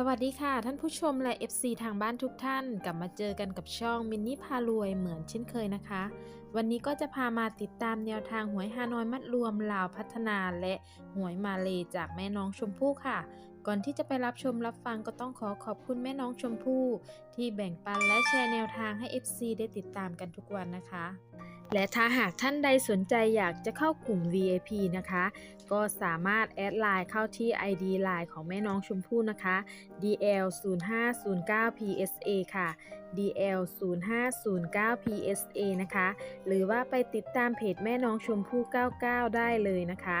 สวัสดีค่ะ ท่านผู้ชมและ FC ทางบ้านทุกท่าน กลับมาเจอกันกับช่องมินนี่พารวยเหมือนเช่นเคยนะคะ วันนี้ก็จะพามาติดตามแนวทางหวยฮานอยมัดรวมลาวพัฒนาและหวยมาเลจากแม่น้องชมพู่ค่ะ ก่อนที่จะไปรับชมรับฟังก็ต้องขอขอบคุณแม่น้องชมพู่ที่แบ่งปันและแชร์แนวทางให้ FC ได้ติดตามกันทุกวันนะคะ และถ้าหากท่านใดสนใจอยากจะเข้ากลุ่ม VIP นะคะ ก็สามารถแอดไลน์เข้าที่ ID ไลน์ของแม่น้องชมพู่นะคะ DL 0509 PSA ค่ะ DL 0509 PSA นะคะ หรือว่าไปติดตามเพจแม่น้องชมพู่ 99 ได้เลยนะคะ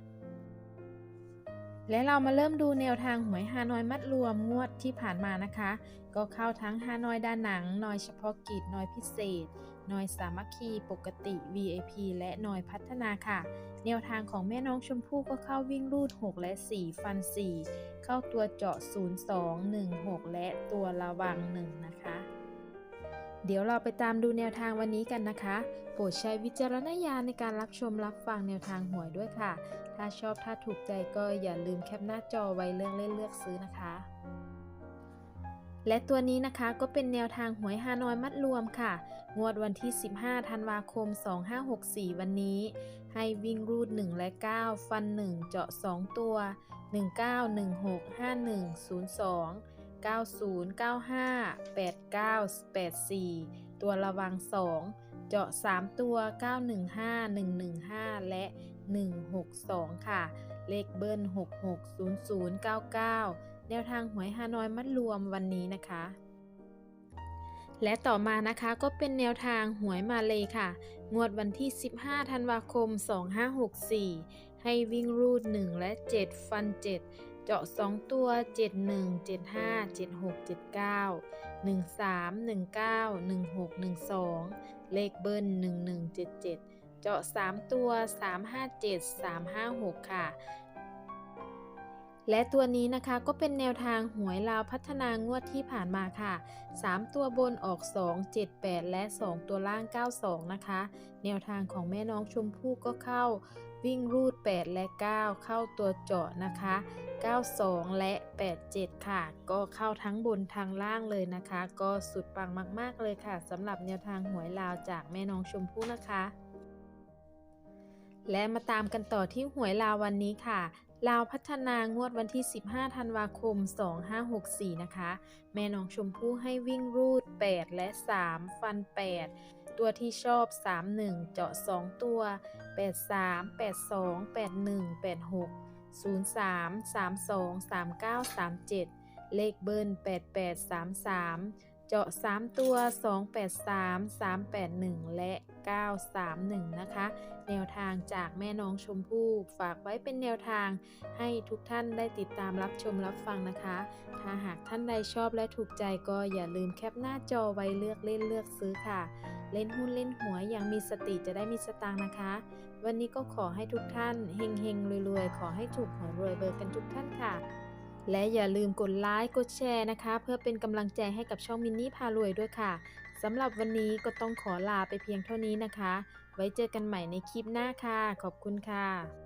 และเรามาเริ่มดูแนวทางหวยฮานอยมัดรวมงวดที่ผ่านมานะคะ ก็เข้าทั้งฮานอยด้านหนังนอยเฉพาะกิจนอยพิเศษนอยสามัคคีปกติ VIP และนอยพัฒนาค่ะ แนวทางของแม่น้องชมพู่ก็เข้าวิ่งรูด 6 และ 4 ฟัน 4 เข้าตัวเจาะ 0 2 1 6 และตัวระวัง 1 นะคะ เดี๋ยวเราไปตามดูแนวทางวันนี้กันนะคะ โปรดใช้วิจารณญาณในการรับชมรับฟังแนวทางหวยด้วยค่ะ ถ้าชอบถ้าถูกใจก็อย่าลืมแคปหน้าจอไว้เลือกเล่นเลือกซื้อนะคะ และตัวนี้นะคะก็เป็นแนวทางหวยฮานอยมัดรวมค่ะ งวดวันที่ 15 ธันวาคม 2564 วันนี้ ให้วิ่งรูด 1 และ 9 ฟัน 1 เจาะ 2 ตัว 19 16 51 02 9095 8984 ตัวระวัง 2 เจาะ 3 ตัว 915 115 และ 162 ค่ะ เลขเบิ้ล 660099 แนวทางหวยฮานอยมัดรวมวันนี้นะคะและต่อมานะคะก็เป็นแนวทางหวยมาเลยค่ะ งวดวันที่ 15 ธันวาคม 2564 ให้วิ่งรูด 1 และ 7 ฟัน 7 เจาะ 2 ตัว 71 75 76 79 13 19 16 12 เลขเบิ้ล1177 เจาะ 3 ตัว 357 356 ค่ะ และตัวนี้นะคะก็เป็นแนวทางหวยลาวพัฒนางวดที่ผ่านมาค่ะ 3 ตัวบนออก 2 7 8 และ 2 ตัวล่าง 92 นะคะ แนวทางของแม่น้องชมพู่ก็เข้าวิ่งรูด 8 และ 9 เข้าตัวเจาะนะคะ 92 และ 87 ค่ะ ก็เข้าทั้งบนทางล่างเลยนะคะ ก็สุดปังมากๆเลยค่ะสำหรับแนวทางหวยลาวจากแม่น้องชมพู่นะคะและมาตามกันต่อที่หวยลาววันนี้ค่ะ ลาวพัฒนางวดวันที่ 15 ธันวาคม 2564 นะคะ แม่น้องชมพู่ให้วิ่งรูด 8 และ 3 ฟัน 8 ตัวที่ชอบ 31 เจาะ 2 ตัว 83 82 81 86 03 32 39 37 เลขเบิ้ล88 33 เจาะ 3 ตัว 283 381 และ 931 นะคะ แนวทางจากแม่น้องชมพู่ฝากไว้เป็นแนวทางให้ทุกท่านได้ติดตามรับชมรับฟังนะคะ ถ้าหากท่านใดชอบและถูกใจก็อย่าลืมแคปหน้าจอไว้เลือกเล่นเลือกซื้อค่ะ เล่นหุ้นเล่นหัวยอย่างมีสติจะได้มีสตางค์นะคะ วันนี้ก็ขอให้ทุกท่านเฮงเฮงๆรวยๆ ขอให้ถูกหวยรวยเบอร์กันทุกท่านค่ะ และอย่าลืมกดไลค์กดแชร์นะคะ เพื่อเป็นกำลังใจให้กับช่องมินนี่พารวยด้วยค่ะสำหรับวันนี้ก็ต้องขอลาไปเพียงเท่านี้นะคะ ไว้เจอกันใหม่ในคลิปหน้าค่ะ ขอบคุณค่ะ